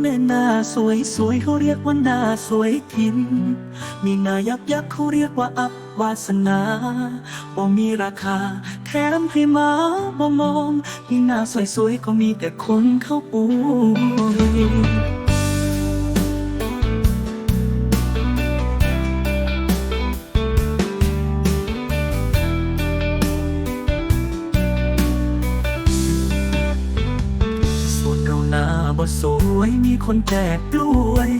แม่นาสวยสวยเขาเรียกว่านาสวยทิน มีหน้ายักยักเขาเรียกว่าอับวาสนาบ่มีราคา แถมให้มาบ่มองมีหน้าสวยสวยก็มีแต่คนเข้าปู บ่สวยมีคนแจกกล้วย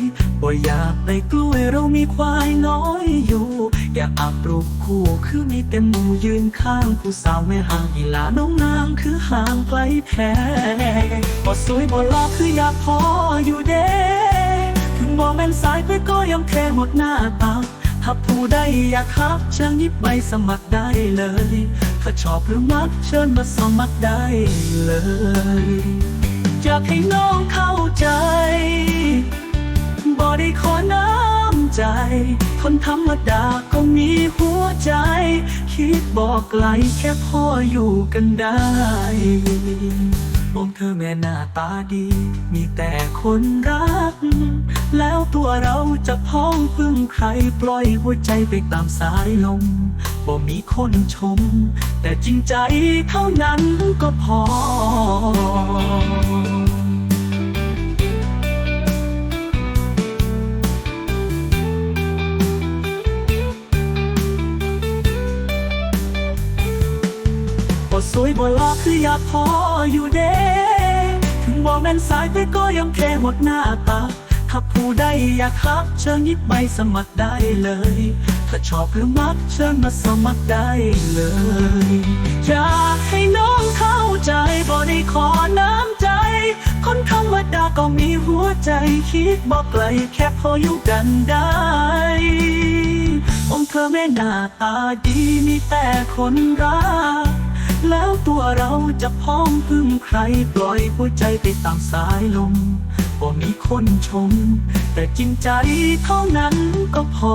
บ่อยากได้กล้วยเรามีควายน้อยอยู่ อยากอาบรูปคู่คือมีแต่หมูยืนข้างผู้สาวแม่ห่างอีหลาน้องนางคือห่างไกลแท้บ่สวยบ่หล่อคืออยากพออยู่เด้ถึงบ่แม่นสายไปก็ยังแค่หมดหน้าตาถ้าผู้ใดอยากฮับเชิญยิบใบสมัครได้เลย ถ้าชอบหรือมักเชิญมาสมัครได้เลยอยากให้น้อง ขอน้ำใจ คนธรรมดาก็มีหัวใจ คิดบอกไกลแค่พ่ออยู่กันได้มองเธอแม่หน้าตาดี มีแต่คนรัก แล้วตัวเราจะพ้องพึ่งใครปล่อยหัวใจไปตามสายลมบ่มีคนชม แต่จริงใจเท่านั้นก็พอ สวยบ่ลอคืออยากพออยู่เด้ถึงบ่แม่นสายแต่ก็ยังแค่หมดหน้าตาถ้าผู้ใดอยากฮับ เชิญยิบใบสมัครได้เลย ถ้าชอบหรือมักเชิญมาสมัครได้เลย อยากให้น้องเข้าใจบ่ได้ขอน้ำใจ คนธรรมดาก็มีหัวใจคิดบอกไกลแค่พออยู่กันได้องค์เธอแม่หน้าตาดีมีแต่คนรัก ตัวเราจะพ้องพึ่งใครปล่อยหัวใจไปตามสายลมบ่มีคนชม แต่จริงใจเท่านั้นก็พอ